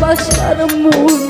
baixar o muro.